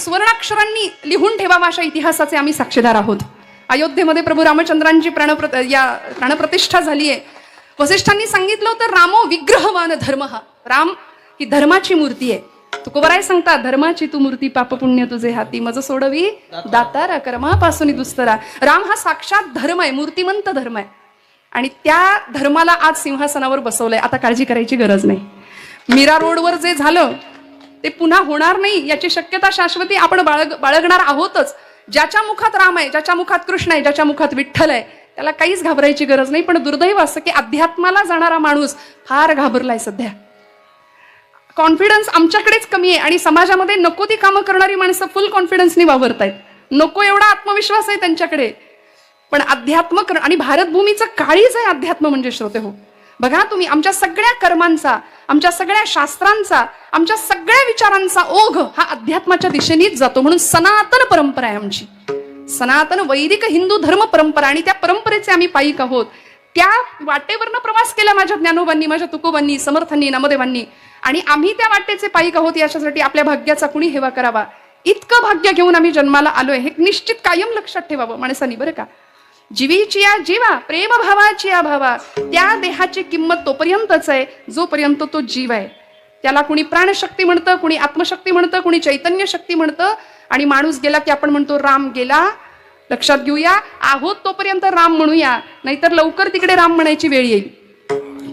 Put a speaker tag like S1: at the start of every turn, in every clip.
S1: सुवर्णाक्षरांनी लिहून ठेवावा अशा इतिहासाचे आम्ही साक्षीदार आहोत. अयोध्येमध्ये प्रभू रामचंद्रांची प्राणप्र या प्राणप्रतिष्ठा झाली आहे. वसिष्ठांनी सांगितलं होतं रामो विग्रहवान धर्म. राम ही धर्माची मूर्ती आहे. तुकोबराय सांगता धर्माची तू मूर्ती पाप पुण्य तुझे हाती मज सोडवी दातारा कर्मापासून दुस्तरा. राम हा साक्षात धर्म आहे मूर्तिमंत धर्म आहे. आणि त्या धर्माला आज सिंहासनावर बसवलंय. आता काळजी करायची गरज नाही. मीरा रोडवर जे झालं ते पुन्हा होणार नाही याची शक्यता शाश्वती आपण बाळग बाळगणार आहोतच. ज्याच्या मुखात राम आहे ज्याच्या मुखात कृष्ण आहे ज्याच्या मुखात विठ्ठल आहे त्याला काहीच घाबरायची गरज नाही. पण दुर्दैव असं की अध्यात्माला जाणारा माणूस फार घाबरलाय सध्या. कॉन्फिडन्स आमच्याकडेच कमी आहे आणि समाजामध्ये नको ती कामं करणारी माणसं फुल कॉन्फिडन्सनी वावरतायत. नको एवढा आत्मविश्वास आहे त्यांच्याकडे. पण अध्यात्म कर- आणि भारतभूमीचं काळीच आहे अध्यात्म म्हणजे श्रोते हो. बघा तुम्ही आमच्या सगळ्या कर्मांचा आमच्या सगळ्या शास्त्रांचा आमच्या सगळ्या विचारांचा ओघ हा अध्यात्माच्या दिशेनेच जातो म्हणून सनातन परंपरा आहे आमची. सनातन वैदिक हिंदू धर्म परंपरा आणि त्या परंपरेचे आम्ही पायिक आहोत त्या वाटेवरनं प्रवास केला माझ्या ज्ञानोबांनी माझ्या तुकोबांनी समर्थांनी नामदेवांनी. आणि आम्ही त्या वाटेचे पायिक आहोत याच्यासाठी आपल्या भाग्याचा कुणी हेवा करावा? इतकं भाग्य घेऊन आम्ही जन्माला आलोय हे निश्चित कायम लक्षात ठेवावं माणसांनी बरं का? जीवीची या जीवा प्रेमभावाची या भावा त्या देहाची किंमत तोपर्यंतच आहे जोपर्यंत तो जीव आहे. त्याला कुणी प्राणशक्ती म्हणतं कुणी आत्मशक्ती म्हणतं कुणी चैतन्य शक्ती म्हणतं आणि माणूस गेला की आपण म्हणतो राम गेला लक्षात घेऊया आहोत तोपर्यंत राम म्हणूया नाहीतर लवकर तिकडे राम म्हणायची वेळ येईल.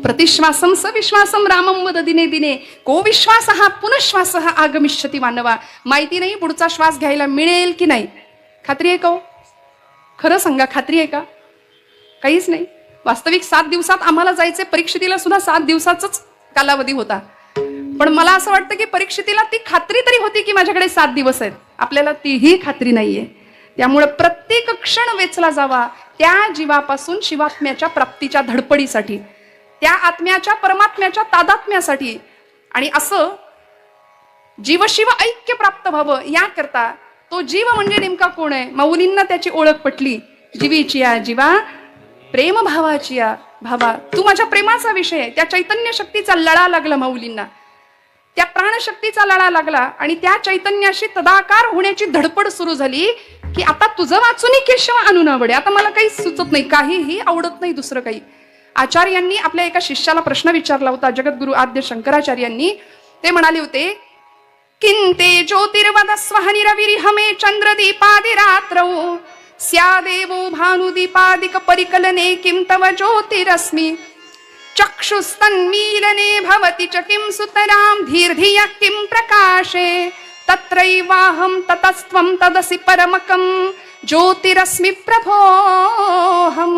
S1: प्रतिश्वासम सविश्वासम रामम वद दिने दिने को विश्वास हा पुनश्वास हा आगमिष्यती मानवा. माहिती नाही पुढचा श्वास घ्यायला मिळेल की नाही. खात्री आहे का हो? खरं सांगा खात्री आहे का? काहीच नाही. वास्तविक सात दिवसात आम्हाला जायचे परीक्षेतीला सुद्धा सात दिवसाचाच कालावधी होता. पण मला असं वाटतं की परीक्षेतीला ती खात्री तरी होती की माझ्याकडे सात दिवस आहेत. आपल्याला तीही खात्री नाहीये. त्यामुळे प्रत्येक क्षण वेचला जावा त्या जीवापासून शिवात्म्याच्या प्राप्तीच्या धडपडीसाठी त्या आत्म्याच्या परमात्म्याच्या तादात्म्यासाठी. आणि असं जीवशिव ऐक्य प्राप्त व्हावं याकरता तो जीव म्हणजे नेमका कोण आहे? माऊलींना त्याची ओळख पटली. जीवीची या जीवा प्रेम भावाची या भावा. तू माझ्या प्रेमाचा विषय आहे. त्या चैतन्य शक्तीचा लळा लागला माऊलींना त्या प्राणशक्तीचा लळा लागला आणि त्या चैतन्याशी तदाकार होण्याची धडपड सुरू झाली की आता तुझं वाचून केशव आणून आवडे आता मला काही सुचत नाही. काहीही आवडत नाही दुसरं काही. आचार्यांनी आपल्या एका शिष्याला प्रश्न विचारला होता. जगद्गुरु आद्य शंकराचार्यांनी. ते म्हणाले होते किंते ज्योतिर्वद स्वहनिरविरिहमे चन्द्रदीपादिरात्रौ। स्यादेवो भानुदीपादिकपरिकलने किं तव ज्योतिरस्मि। चक्षुस्तन्मीलने भवति च किं सुतरां धीर्धियः किं प्रकाशे। तत्रैवाहं ततस्त्वं तदसि परमकं ज्योतिरस्मि प्रभोऽहम्।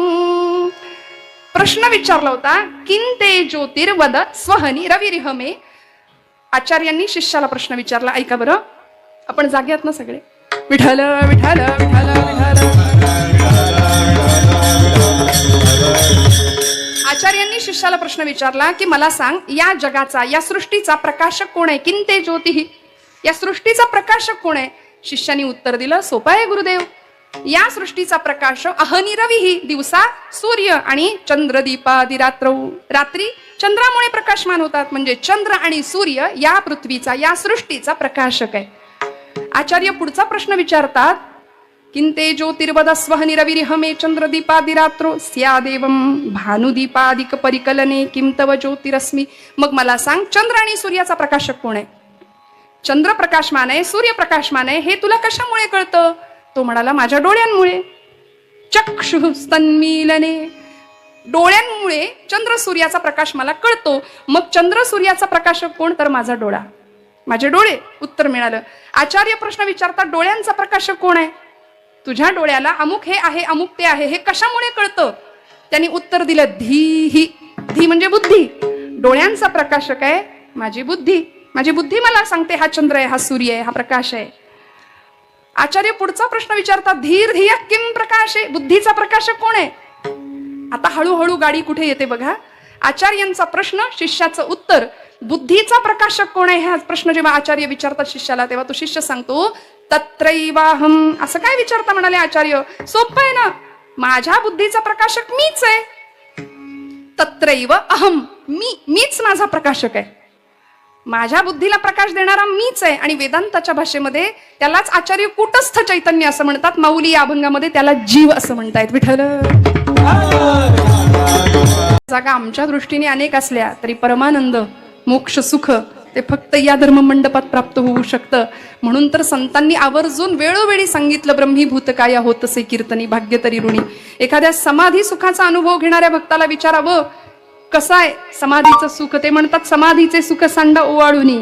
S1: प्रश्न विचारला होता किंते ज्योतिर्वद स्वहनि रविरिहमे आचार्यांनी शिष्याला प्रश्न विचारला ऐका बरं आपण जागे ना सगळे? विठ्ठल विठ्ठल विठाल विठ्ठल. आचार्यांनी शिष्याला प्रश्न विचारला की मला सांग या जगाचा या सृष्टीचा प्रकाशक कोण आहे? किंते ज्योतिही या सृष्टीचा प्रकाशक कोण आहे? शिष्याने उत्तर दिलं सोपा आहे गुरुदेव. या सृष्टीचा प्रकाश अहनिरवी ही दिवसा सूर्य आणि चंद्रदीपादी रात्र रात्री चंद्रामुळे प्रकाशमान होतात म्हणजे चंद्र आणि सूर्य या पृथ्वीचा या सृष्टीचा प्रकाशक आहे. आचार्य पुढचा प्रश्न विचारतात किंते ज्योतिर्वद स्वहनि रविरिहमे चंद्रदीपादिरात्रो? स्यादेव भानुदीपादिक परिकलने किं तव ज्योतिरस्मी? मग मला सांग चंद्र आणि सूर्याचा प्रकाशक कोण आहे? चंद्र प्रकाशमान आहे सूर्य प्रकाशमान आहे हे तुला कशामुळे कळतं? तो म्हणाला माझ्या डोळ्यांमुळे. चक्षु स्तन्मीलने डोळ्यांमुळे चंद्र सूर्याचा प्रकाश मला कळतो. मग चंद्र सूर्याचा प्रकाश कोण? तर माझा डोळा. माझे डोळे उत्तर मिळालं. आचार्य प्रश्न विचारता डोळ्यांचा प्रकाशक कोण आहे? तुझ्या डोळ्याला अमुक हे आहे अमुक ते आहे हे कशामुळे कळतं? त्यांनी उत्तर दिलं धी ही धी म्हणजे बुद्धी. डोळ्यांचा प्रकाशक आहे माझी बुद्धी. माझी बुद्धी मला सांगते हा चंद्र आहे हा सूर्य आहे हा प्रकाश आहे. आचार्य पुढचा प्रश्न विचारतात धीर धीय किम प्रकाश आहे? बुद्धीचा प्रकाशक कोण आहे? आता हळूहळू गाडी कुठे येते बघा. आचार्यांचा प्रश्न शिष्याचं उत्तर. बुद्धीचा प्रकाशक कोण आहे? हा प्रश्न जेव्हा आचार्य विचारतात शिष्याला तेव्हा तो शिष्य सांगतो तत्रैवाहम असं काय विचारता म्हणाले आचार्य? सोपं आहे ना? माझ्या बुद्धीचा प्रकाशक मीच आहे. तत्रैव अहम मी मीच माझा प्रकाशक आहे. माझ्या बुद्धीला प्रकाश देणारा मीच आहे. आणि वेदांताच्या भाषेमध्ये त्यालाच आचार्य कुटस्थ चैतन्य असं म्हणतात. माऊली या अभंगामध्ये त्याला जीव असं म्हणतायत. विठ्ठल! जागा आमच्या दृष्टीने अनेक असल्या तरी परमानंद मोक्ष सुख ते फक्त या धर्म मंडपात प्राप्त होऊ शकतं. म्हणून तर संतांनी आवर्जून वेळोवेळी सांगितलं ब्रह्मीभूत काया होतसे कीर्तनी भाग्य तरी ऋणी. एखाद्या समाधी सुखाचा अनुभव घेणाऱ्या भक्ताला विचारावं कसं आहे समाधीचं सुख? ते म्हणतात समाधीचे सुख सांडा ओवाळूनी.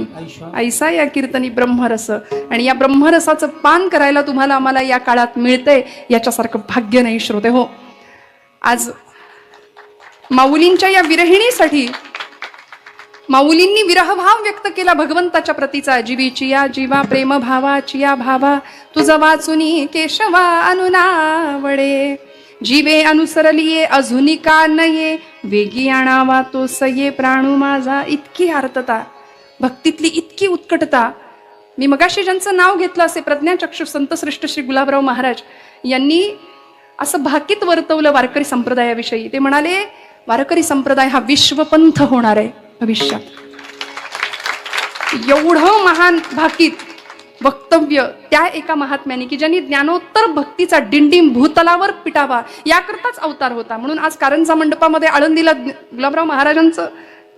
S1: ऐसा या कीर्तनी ब्रह्मरस. आणि या ब्रह्मरसाचं पान करायला तुम्हाला आम्हाला या काळात मिळतंय याच्यासारखं भाग्य नाही श्रोते हो. आज माऊलींच्या या विरहिणीसाठी माऊलींनी विरहभाव व्यक्त केला भगवंताच्या प्रतीचा. जीवीची या जीवा प्रेम भावाची या भावा तुझा वाचुनी केशवा अनुनावडे. जीवे अनुसरलिये अजूनी का नये? वेगी आणावा तो सये प्राणू माझा. इतकी आर्तता भक्तीतली इतकी उत्कटता. मी मगाशी ज्यांचं नाव घेतलं असे प्रज्ञाचक्षु संतश्रेष्ठ श्री गुलाबराव महाराज यांनी असं भाकीत वर्तवलं वारकरी संप्रदायाविषयी. ते म्हणाले वारकरी संप्रदाय हा विश्वपंथ होणार आहे भविष्यात. एवढं महान भाकीत वक्तव्य त्या एका महात्म्याने की ज्यांनी ज्ञानोत्तर भक्तीचा डिंडीम भूतलावर पिटावा याकरताच अवतार होता. म्हणून आज कारंजा मंडपामध्ये आळंदीला गुलाबराव महाराजांचं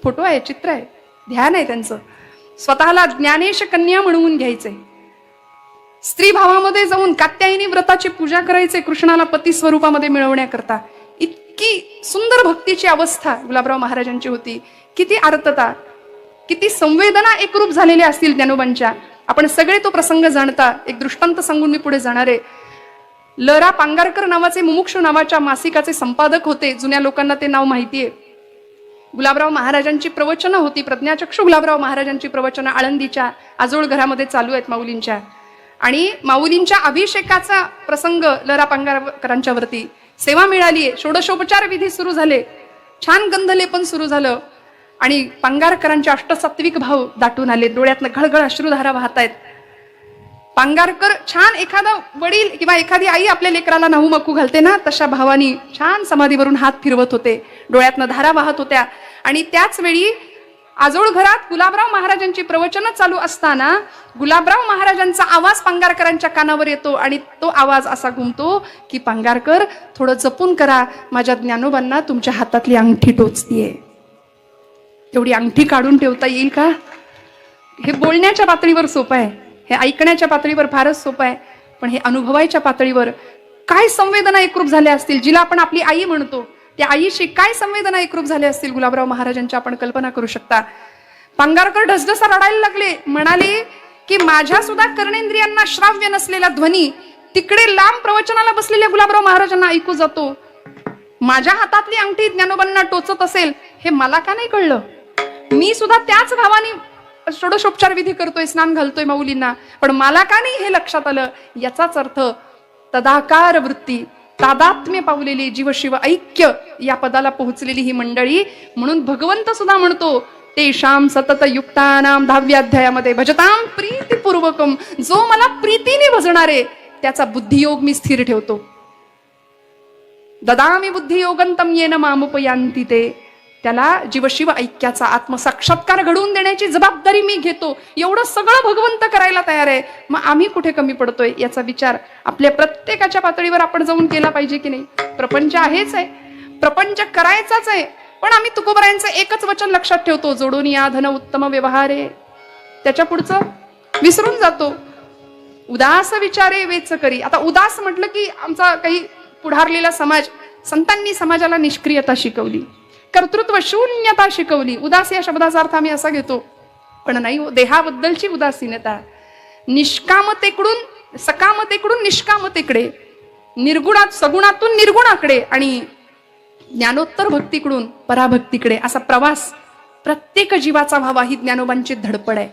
S1: फोटो आहे चित्र आहे. ध्यान आहे त्यांचं. स्वतःला ज्ञानेश कन्या म्हणवून घ्यायचंय. स्त्री भावामध्ये जाऊन कात्यायनी व्रताची पूजा करायचे कृष्णाला पती स्वरूपामध्ये मिळवण्याकरता. इतकी सुंदर भक्तीची अवस्था गुलाबराव महाराजांची होती. किती आर्तता किती संवेदना एकरूप झालेल्या असतील ज्ञानोबांच्या. आपण सगळे तो प्रसंग जाणता एक दृष्टांत सांगून मी पुढे जाणार आहे. लरा पांगारकर नावाचे मुमुक्ष नावाच्या मासिकाचे संपादक होते. जुन्या लोकांना ते नाव माहितीये. गुलाबराव महाराजांची प्रवचनं होती. प्रज्ञाचक्षु गुलाबराव महाराजांची प्रवचनं आळंदीच्या आजोळ घरामध्ये चालू आहेत माऊलींच्या. आणि माऊलींच्या अभिषेकाचा प्रसंग लरा पांगारकरांच्या वरती सेवा मिळाली. आहे षोडशोपचार विधी सुरू झाले. छान गंधलेपन सुरू झालं. आणि पांगारकरांचे अष्टसात्विक भाव दाटून आले. डोळ्यातनं घळघळ अश्रुधारा वाहत आहेत पांगारकर छान एखादा वडील किंवा एखादी आई आपल्या लेकराला नाहू मकू घालते ना? तशा भावानी छान समाधीवरून हात फिरवत होते. डोळ्यातनं धारा वाहत होत्या. आणि त्याच वेळी आजोळ घरात गुलाबराव महाराजांची प्रवचनं चालू असताना गुलाबराव महाराजांचा आवाज पांगारकरांच्या कानावर येतो आणि तो आवाज असा घुमतो की पांगारकर थोडं जपून करा. माझ्या ज्ञानोबांना तुमच्या हातातली अंगठी टोचतीये. तेवढी अंगठी काढून ठेवता येईल का? हे बोलण्याच्या पातळीवर सोपं आहे. हे ऐकण्याच्या पातळीवर फारच सोपं आहे. पण हे अनुभवायच्या पातळीवर काय संवेदना एकरूप झाल्या असतील जिला आपण आपली आई म्हणतो. त्या आईशी काय संवेदना एकरूप झाल्या असतील? गुलाबराव महाराजांच्या आपण कल्पना करू शकता. पांगारकर ढसढसा रडायला लागले. म्हणाले की माझ्या सुद्धा कर्णेंद्रियांना श्राव्य नसलेला ध्वनी तिकडे लांब प्रवचनाला बसलेल्या गुलाबराव महाराजांना ऐकू जातो. माझ्या हातातली अंगठी ज्ञानोबांना टोचत असेल हे मला का नाही कळलं? मी सुद्धा त्याच भावाने षोडशोपचार विधी करतोय स्नान घालतोय माऊलींना. पण मला का नाही हे लक्षात आलं? याचाच अर्थ तदाकार वृत्ती. तादात्म्य पावलेली जीवशिव ऐक्य या पदाला पोहोचलेली ही मंडळी. म्हणून भगवंत सुद्धा म्हणतो तेषाम सतत युक्तानाम दहाव्याध्यायामध्ये भजताम प्रीतीपूर्वकम जो मला प्रीतीने भजणारे त्याचा बुद्धियोग मी स्थिर ठेवतो. ददामी बुद्धियोगंतम येन मामुपयांती ते त्याला जीवशिव ऐक्याचा आत्मसाक्षात्कार घडवून देण्याची जबाबदारी मी घेतो. एवढं सगळं भगवंत करायला तयार आहे. मग आम्ही कुठे कमी पडतोय याचा विचार आपल्या प्रत्येकाच्या पातळीवर आपण जाऊन केला पाहिजे की नाही? प्रपंच आहेच आहे. प्रपंच करायचाच आहे. पण आम्ही तुकोबरायांचं एकच वचन लक्षात ठेवतो. जोडून या धन उत्तम व्यवहार. आहे त्याच्या पुढचं विसरून जातो. उदास विचारे वेच करी. आता उदास म्हटलं की आमचा काही पुढारलेला समाज संतांनी समाजाला निष्क्रियता शिकवली. कर्तृत्व शून्यता शिकवली. उदास या शब्दाचा अर्थ आम्ही असा घेतो पण नाही हो, देहाबद्दलची उदासीनता. निष्कामतेकडून सकामतेकडून निष्कामतेकडे निर्गुणात सगुणातून निर्गुणाकडे आणि ज्ञानोत्तर भक्तीकडून पराभक्तीकडे असा प्रवास प्रत्येक जीवाचा व्हावा ही ज्ञानोबांची धडपड आहे.